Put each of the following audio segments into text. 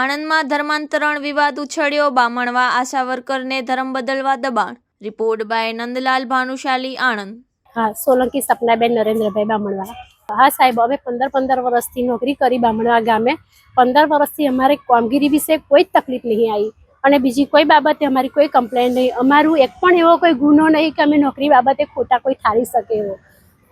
આણંદમાં ધર્માંતરણ વિવાદ ઉછળ્યો, બામણવા આશા વર્કરને ધર્મ બદલવા દબાણ. Report by Nandlal Bhanushali, Anand. હા, સોલંકી સપનાબેન, નરેન્દ્રભાઈ બામણવા હા, સાહેબ અમે પંદર પંદર વર્ષથી નોકરી કરી બામણવા ગામે. પંદર વર્ષથી અમારે કામગીરી વિશે કોઈ જ તકલીફ નહીં આવી. અને બીજી કોઈ બાબતે અમારી કોઈ કમ્પ્લેન નહીં. અમારું એક પણ એવો કોઈ ગુનો નહીં કે અમે નોકરી બાબતે ખોટા કોઈ ઠારી શકે એવો.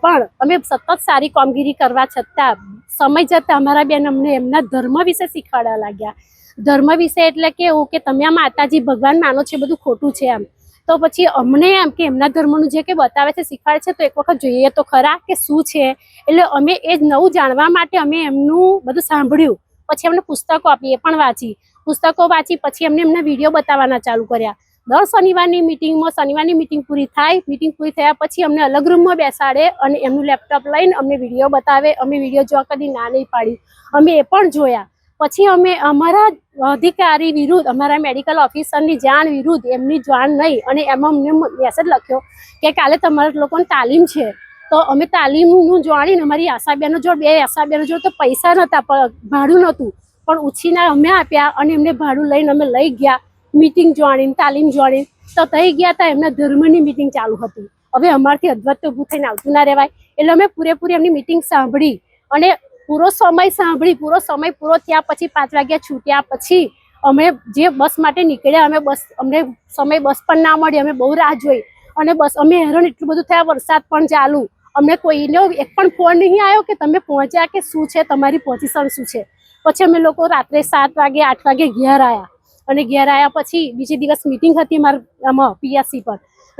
પણ અમે સતત સારી કામગીરી કરવા છતાં સમય જતાં અમારા બેન અમને એમના ધર્મ વિશે શીખવાડવા લાગ્યા. ધર્મ વિશે એટલે કે એવું કે તમે આ માતાજી ભગવાન માનો છો બધું ખોટું છે એમ. તો પછી અમને એમ કે એમના ધર્મનું જે કે બતાવે છે, શીખવાડે છે, તો એક વખત જોઈએ તો ખરા કે શું છે? એટલે અમે એ જ નવું જાણવા માટે અમે એમનું બધું સાંભળ્યું. પછી અમને પુસ્તકો આપી, એ પણ વાંચી. પુસ્તકો વાંચી, પછી અમને એમના વીડિયો બતાવવાના ચાલુ કર્યા. દર શનિવારની મિટિંગમાં શનિવારની મિટિંગ પૂરી થાય. મિટિંગ પૂરી થયા પછી અમને અલગ રૂમમાં બેસાડે અને એમનું લેપટોપ લઈને અમને વીડિયો બતાવે. અમે વીડિયો જોવા કદી ના નહીં પાડી. અમે એ પણ જોયા. પછી અમે અમારા અધિકારી વિરુદ્ધ, અમારા મેડિકલ ઓફિસરની જાણ વિરુદ્ધ એમની જાણ નહીં અને એમાં અમને મેસેજ લખ્યો કે કાલે તમારા લોકોને તાલીમ છે. તો અમે તાલીમનું જાણીને અમારી આશાબેનો જો બે આશાબેનો જો તો પૈસા નહોતા ભાડું નહોતું. પણ ઉછીના અમે આપ્યા અને એમને ભાડું લઈને અમે લઈ ગયા. મીટિંગ જોડીને તાલીમ જોડીને તો થઈ ગયા હતા એમના ધર્મની મીટિંગ ચાલુ હતી. હવે અમારથી અદ્વત ઊભું થઈને આવતું ના રહેવાય. એટલે અમે પૂરેપૂરી એમની મિટિંગ સાંભળી. અને પૂરો સમય સાંભળી, પૂરો સમય પૂરો થયા પછી પાંચ વાગ્યા છૂટ્યા પછી અમે જે બસ માટે નીકળ્યા, અમે બસ, અમને સમય બસ પણ ના મળી, અમે બહુ રાહ જોઈ. અને બસ, અમે હેરાન એટલું બધું થયા, વરસાદ પણ ચાલુ. અમને કોઈનો એક પણ ફોન નહીં આવ્યો કે તમે પહોંચ્યા કે શું છે, તમારી પોઝિશન શું છે? પછી અમે લોકો રાત્રે સાત વાગે, આઠ વાગે ઘેર આવ્યા અને ઘેર આવ્યા પછી બીજે દિવસ મિટિંગ હતી મારા આમાં પીએસસી પર.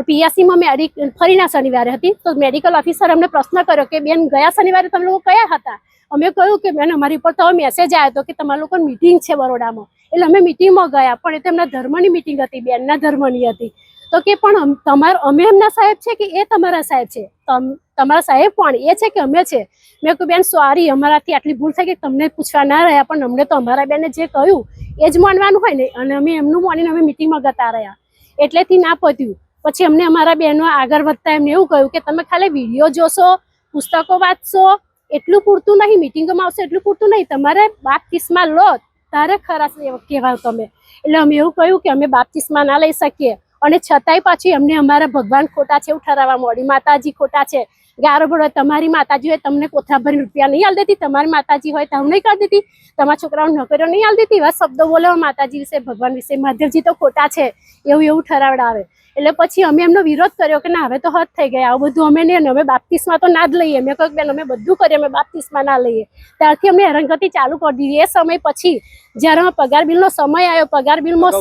પીએસસીમાં મેડિક ફરીના શનિવારે હતી. તો મેડિકલ ઓફિસર અમને પ્રશ્ન કર્યો કે, બેન, ગયા શનિવારે તમે લોકો કયા હતા? અમે કહ્યું કે, બેન, અમારી ઉપર તો મેસેજ આવ્યો હતો કે, તમારા લોકો મિટિંગ છે બરોડામાં. એટલે અમે મિટિંગમાં ગયા, પણ એ તો ધર્મની મિટિંગ હતી, બેનના ધર્મની હતી. તો કે પણ તમારો, અમે એમના સાહેબ છે કે એ તમારા સાહેબ છે? તમ- તમારા સાહેબ કોણ? એ છે કે અમે છે? મેં કહ્યું બેન સોરી અમારાથી આટલી ભૂલ થઈ કે તમને પૂછવા ના રહ્યા, પણ અમને તો અમારા બેને જે કહ્યું, એ જ માનવાનું હોય ને? અને અમે એમનું માનીને અમે મિટિંગમાં ગતા રહ્યા. એટલેથી ના પત્યું. પછી અમને અમારા બહેનો આગળ વધતા એમને એવું કહ્યું કે, તમે ખાલી વીડિયો જોશો, પુસ્તકો વાંચશો, એટલું પૂરતું નહીં મિટિંગોમાં આવશે, એટલું પૂરતું નહીં. તમારે બાપ્તિસ્મા લો, તારે ખરા કહેવાય તમે. એટલે અમે એવું કહ્યું કે અમે બાપ્તિસ્મા ના લઈ શકીએ. અને છતાંય પાછી અમને અમારા ભગવાન ખોટા છે એવું ઠરાવવા મળી માતાજી ખોટા છે. ગારો ભરો તમારી માતાજી હોય તમને કોથળા ભરીને રૂપિયા નહીં આલ દેતી. તમારી માતાજી હોય તમને કરી દેતી. તમારા છોકરાઓ નોકરીઓ નહીં આલ દેતી. એવા શબ્દો બોલે માતાજી વિશે ભગવાન વિશે. મહાદેવજી તો ખોટા છે. એવું એવું ઠરાવડાવે. એટલે પછી અમે એમનો વિરોધ કર્યો કે ના હવે તો હદ થઈ ગયા આવું બધું અમે નહીં અમે બાપ્તિસ્મા તો ના જ લઈએ. મેં કહ્યું બેન અમે બધું કરીએ અમે બાપ્તિસ્મા ના લઈએ. ત્યારથી અમને હેરાનગતિ ચાલુ કરી દીધી. એ સમય પછી જ્યારે પગાર બિલનો સમય આવ્યો પગાર બિલમાં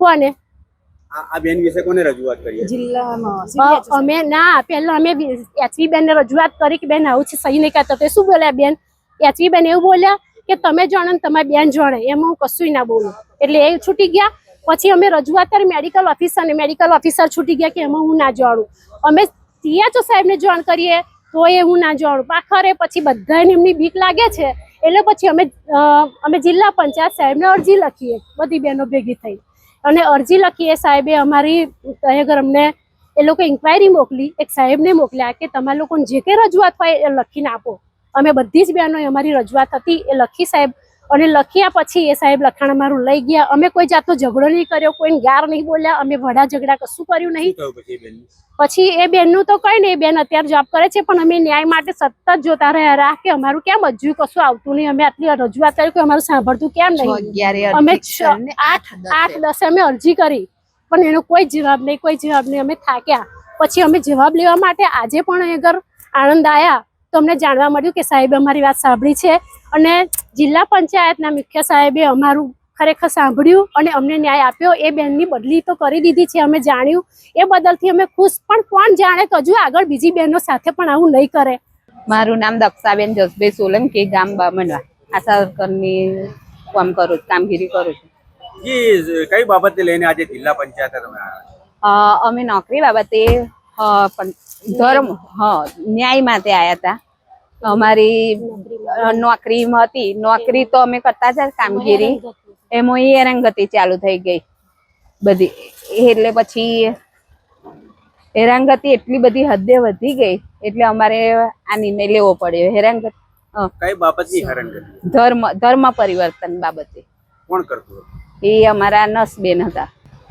કોને? આ આ બેન વિશે કોને રજૂઆત કરી જિલ્લામાં અમે ના પહેલા અમે એચવી બેન ને રજૂઆત કરી કે બેન આવું છે સહી નહીં કરતા. તે શું બોલ્યા બેન? એચવી બેન એવું બોલ્યા કે તમે જાણો ને તમારી બેન જાણે. એમાં હું કશું ના બોલું. એટલે એ છૂટી ગયા. પછી અમે રજૂઆત કરી મેડિકલ ઓફિસર ને મેડિકલ ઓફિસર છૂટી ગયા કે એમાં હું ના જાણું. અમે સીએચઓ સાહેબને જાણ કરીએ તો એ હું ના જાણું. પાખરે પછી બધાને એમની બીક લાગે છે. એટલે પછી અમે અમે જિલ્લા પંચાયત સાહેબને અરજી લખીએ. બધી બહેનો ભેગી થઈ. અને અરજી લખીએ સાહેબે અમારી આગળ અમને એ લોકો ઇન્ક્વાયરી મોકલી, એક સાહેબને મોકલ્યા કે તમારા લોકોને જે કંઈ રજૂઆત હોય એ લખીને આપો. અમે બધી જ બહેનોએ અમારી રજૂઆત હતી, એ લખી સાહેબ અને લખ્યા પછી એ સાહેબ લખાણ અમારું લઈ ગયા. અમે કોઈ જાતનો ઝઘડો નહીં કર્યો કોઈને ગાર નહીં બોલ્યા અમે વડા ઝઘડા કશું કર્યું નહીં. પછી એ બેનનું? તો કઈ નહીં બેન અત્યારે જોબ કરે છે પણ અમે ન્યાય માટે સતત જોતા રહ્યા. રાહ કે અમારું કેમ હજુ કશું આવતું નહીં? અમે આટલી રજૂઆત કરી કે અમારું સાંભળતું કેમ નહીં? અમે આઠ આઠ દસે. અમે અરજી કરી પણ એનો કોઈ જવાબ નહીં કોઈ જવાબ નહીં. અમે થાક્યા. પછી અમે જવાબ લેવા માટે આજે પણ અગર આણંદ આવ્યા તો અમને જાણવા મળ્યું કે સાહેબે અમારી વાત સાંભળી છે અને જિલ્લા પંચાયતના મુખ્ય સાહેબે અમારું ખરેખર સાંભળ્યું અને અમને ન્યાય આપ્યો. એ બેનની બદલી તો કરી દીધી છે અમે જાણ્યું. એ બદલથી અમે ખુશ. પણ કોણ જાણે તો હજુ આગળ બીજી બહેનો સાથે પણ આવું નહીં કરે. મારું નામ દક્ષાબેન જસભાઈ સોલંકી ગામ બામણવા. આશા વર્કરની કામ કરું છું કામગીરી કરું છું. જી કઈ બાબતે લઈને આજે જિલ્લા પંચાયતે અમે નોકરી બાબતે ધર્મ હા ન્યાય માટે આવ્યા હતા અમારી નોકરી નોકરીમાં હતી. નોકરી તો અમે કરતા જ કામગીરી. એમાં ઈ હેરાનગતિ ચાલુ થઈ ગઈ. બધી એટલે પછી હેરાનગતિ એટલી બધી હદે વધી ગઈ એટલે અમારે આ નિર્ણય લેવો પડ્યો. હેરાનગતિ કઈ બાબતની હેરાન ધર્મ ધર્મ પરિવર્તન બાબતે. કોણ કરતું એ અમારા નસબેન હતા.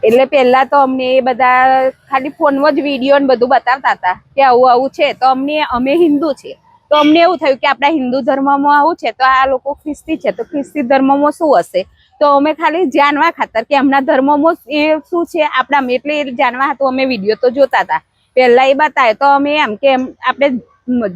એટલે પહેલા તો અમને એ બધા ખાલી ફોનમાં જ વીડિયો ને બધું બતાવતા હતા કે આવું આવું છે. તો અમને, અમે હિન્દુ છે. તો અમને એવું થયું કે આપણા હિન્દુ ધર્મમાં આવું છે, તો આ લોકો ખ્રિસ્તી છે. તો ખ્રિસ્તી ધર્મમાં શું હશે? તો અમે ખાલી જાણવા ખાતર કે એમના ધર્મમાં એ શું છે આપણા એટલે એ જાણવા હતું, અમે વીડિયો તો જોતા હતા. પહેલા એ બતાવે તો અમે એમ કે એમ, આપણે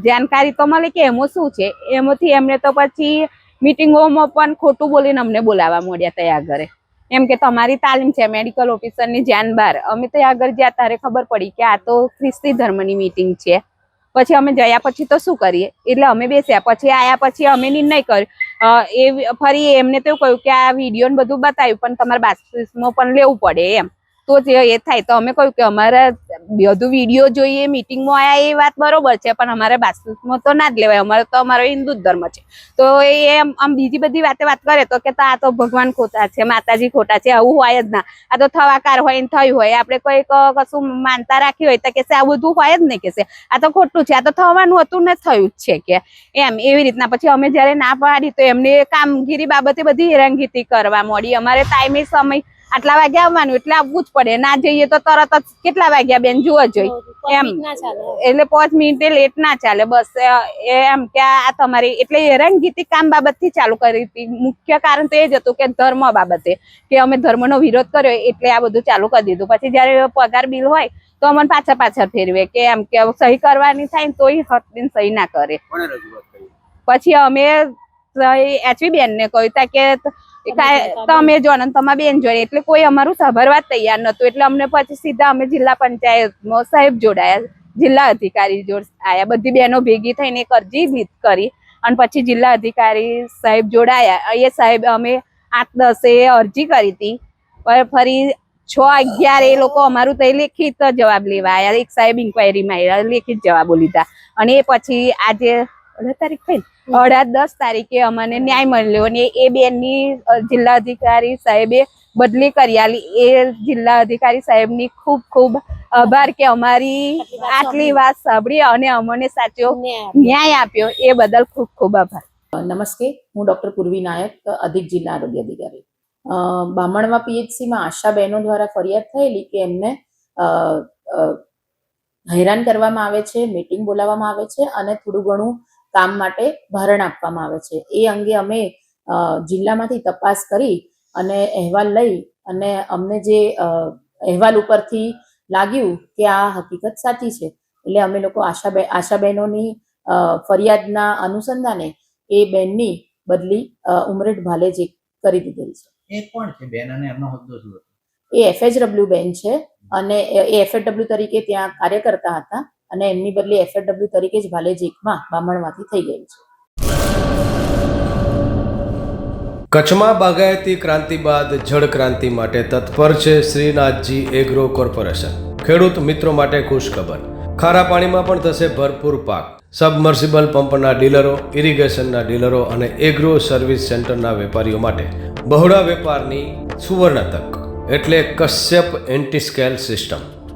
જાણકારી તો મળે કે એમાં શું છે? એમાંથી એમને તો પછી મિટિંગોમાં પણ ખોટું બોલીને અમને બોલાવવા મળ્યા ત્યાં આગળ એમ કે તમારી તાલીમ છે મેડિકલ ઓફિસરની જાન બહાર અમે ત્યાં આગળ જ્યાં તારે ખબર પડી કે આ તો ખ્રિસ્તી ધર્મની મીટિંગ છે. પછી અમે જયા પછી તો શું કરીએ? એટલે અમે બેસ્યા. પછી આયા પછી અમે નિર્ણય કર્યો. એ ફરી એમને તો કહ્યું કે આ વીડિયો બધું બતાવ્યું, પણ તમારે બાસ્ટિસમાં પણ લેવું પડે એમ. તો જ એ થાય. તો અમે કહ્યું કે અમારે બધું વીડિયો જોઈએ મિટિંગમાં આવ્યા એ વાત બરોબર છે, પણ અમારે બાસ્ટિસમાં તો ના જ લેવાય. અમારે તો અમારો હિન્દુ ધર્મ છે. તો એ એમ, આમ બીજી બધી વાતે વાત કરે તો કે આ તો ભગવાન ખોટા છે, માતાજી ખોટા છે, આવું હોય જ ના. આ તો થવાકાર હોય ને થયું હોય. આપણે કોઈ કશું માનતા રાખી હોય તો કે આ બધું હોય જ નહીં કે આ તો ખોટું છે. આ તો થવાનું હતું ને થયું જ છે કે. એમ, એવી રીતના. પછી અમે જ્યારે ના પાડી તો એમને કામગીરી બાબતે બધી હેરાનગીરી કરવા મળી. અમારે ટાઈમે સમય આટલા વાગે આવવાનું એટલે આવવું જ પડે. ના જઈએ તો તરત જ કેટલા વાગ્યા બેન? જુઓ જોઈએ એમ. એટલે પાંચ મિનિટે લેટ ના ચાલે. બસ એ એમ કે આ તમારી એટલે હેરાનગીતી કામ બાબતથી ચાલુ કરી હતી. મુખ્ય કારણ તો એ જ હતું કે ધર્મ બાબતે. કે અમે ધર્મનો વિરોધ કર્યો એટલે આ બધું ચાલુ કરી દીધું. પછી જયારે પગાર બિલ હોય તો અમને પાછા પાછા ફેરવે કે એમ કે સહી કરવાની થાય તો તોય હટને સહી ના કરે. પછી અમે એચવી બેન ને કહ્યું તા કે તમે જો ને તમારા બેન જોડે એટલે કોઈ અમારું સાંભળવા તૈયાર નતું એટલે અમને પછી સીધા અમે જિલ્લા પંચાયતમાં સાહેબ જોડાયા. જિલ્લા અધિકારી જોડ આયા. બધી બહેનો ભેગી થઈને એક અરજી કરી અને પછી જિલ્લા અધિકારી સાહેબ જોડાયા. એ સાહેબ અમે આઠ દસે અરજી કરી હતી. ફરી છ અગિયાર એ લોકો અમારું તો લેખિત જવાબ લેવા આવ્યા એક સાહેબ ઇન્ક્વાયરીમાં આવ્યા લેખિત જવાબો લીધા. અને એ પછી આજે અઢાર તારીખ થઈ અઢાર દસ તારીખે અમને ન્યાય મળ્યો અને એ બેનની જિલ્લા અધિકારી સાહેબે બદલી કરી. આલી એ જિલ્લા અધિકારી સાહેબની ખૂબ ખૂબ આભાર કે અમારી આટલી વાત સાંભળી. અને અમને સાચો ન્યાય આપ્યો. એ બદલ ખૂબ ખૂબ આભાર. નમસ્તે. હું ડૉક્ટર પૂર્વી નાયક અધિક જિલ્લા આરોગ્ય અધિકારી. બામણમાં પીએચસીમાં આશા બહેનો દ્વારા ફરિયાદ થયેલી કે એમને હેરાન કરવામાં આવે છે મીટિંગ બોલાવવામાં આવે છે અને થોડું ઘણું કામ માટે ભારણ આપવામાં આવે છે. એ અંગે અમે જિલ્લામાંથી તપાસ કરી અને અહેવાલ લઈ અને અમને જે અહેવાલ ઉપરથી લાગ્યું કે આ હકીકત સાચી છે એટલે અમે લોકો આશા આશાબહેનોની ફરિયાદના અનુસંધાને એ બેનની બદલી ઉમરેઠ ભાલેજે કરી દીધેલી છે. એ કોણ છે બેન અને એમનો હોદ્દો શું હતો? એ એફએચડબલ્યુ બેન છે અને એ એફએચડબલ્યુ તરીકે ત્યાં કાર્ય કરતા હતા. અને એમની બદલી એફએડબ્લ્યુ તરીકે જ ભાલેજ બામણમાંથી થઈ ગયું છે. કચ્છમાં બાગાયતી ક્રાંતિ બાદ જળ ક્રાંતિ માટે તત્પર છે શ્રીનાથજી એગ્રો કોર્પોરેશન ખેડૂત મિત્રો માટે ખુશખબર. ખારા પાણીમાં પણ થશે ભરપૂર પાક. સબમર્સિબલ પંપના ડીલરો ઇરિગેશનના ડીલરો અને એગ્રો સર્વિસ સેન્ટરના વેપારીઓ માટે બહોળા વેપારની સુવર્ણ તક. એટલે કશ્યપ એન્ટીસ્કેલ સિસ્ટમ